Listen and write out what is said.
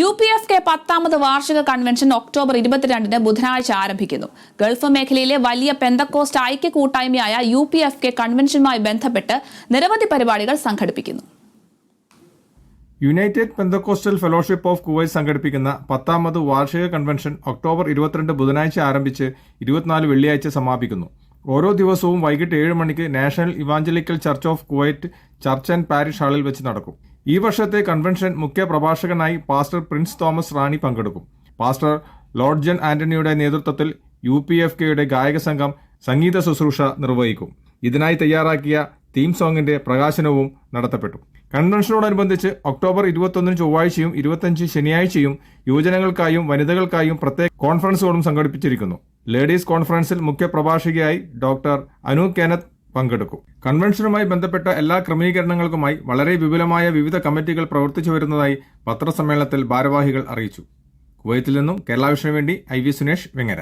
U P F K പത്താമത് വാർഷിക convention October ഇരുപത്തിരണ്ടിന് ബുധനാഴ്ച ആരംഭിക്കുന്നു. ഗൾഫ് മേഖലയിലെ വലിയ പെന്തക്കോസ്റ്റ് ഐക്യ കൂട്ടായ്മയായ യു പി എഫ് കെ കൺവെൻഷനുമായി ബന്ധപ്പെട്ട് നിരവധി പരിപാടികൾ സംഘടിപ്പിക്കുന്നു. United Pentecostal Fellowship of Kuwait സംഘടിപ്പിക്കുന്ന പത്താമത് വാർഷിക കൺവെൻഷൻ ഒക്ടോബർ ഇരുപത്തിരണ്ട് ബുധനാഴ്ച ആരംഭിച്ച് ഇരുപത്തിനാല് വെള്ളിയാഴ്ച സമാപിക്കുന്നു. ഓരോ ദിവസവും വൈകിട്ട് ഏഴ് മണിക്ക് National Evangelical Church of Kuwait Church and Parish ഹാളിൽ വെച്ച് നടക്കും. ഈ വർഷത്തെ കൺവെൻഷൻ മുഖ്യ പ്രഭാഷകനായി പാസ്റ്റർ പ്രിൻസ് തോമസ് റാണി പങ്കെടുക്കും. പാസ്റ്റർ ലോർഡ് ജൻ ആന്റണിയുടെ നേതൃത്വത്തിൽ യു പി എഫ് കെയുടെ ഗായക സംഘം സംഗീത ശുശ്രൂഷ നിർവഹിക്കും. ഇതിനായി തയ്യാറാക്കിയ തീം സോങ്ങിന്റെ പ്രകാശനവും നടത്തപ്പെട്ടു. കൺവെൻഷനോടനുബന്ധിച്ച് ഒക്ടോബർ ഇരുപത്തൊന്നിന് ചൊവ്വാഴ്ചയും ഇരുപത്തഞ്ച് ശനിയാഴ്ചയും യുവജനങ്ങൾക്കായും വനിതകൾക്കായും പ്രത്യേക കോൺഫറൻസുകളും സംഘടിപ്പിച്ചിരിക്കുന്നു. ലേഡീസ് കോൺഫറൻസിൽ മുഖ്യ പ്രഭാഷകയായി ഡോക്ടർ അനു കെനത്ത് പങ്കെടുക്കും. കൺവെൻഷനുമായി ബന്ധപ്പെട്ട എല്ലാ ക്രമീകരണങ്ങൾക്കുമായി വളരെ വിപുലമായ വിവിധ കമ്മിറ്റികൾ പ്രവർത്തിച്ചു വരുന്നതായി പത്രസമ്മേളനത്തിൽ ഭാരവാഹികൾ അറിയിച്ചു. കുവൈത്തിൽ നിന്നും കേരള വേണ്ടി ഐ വി സുനേഷ് വെങ്ങര.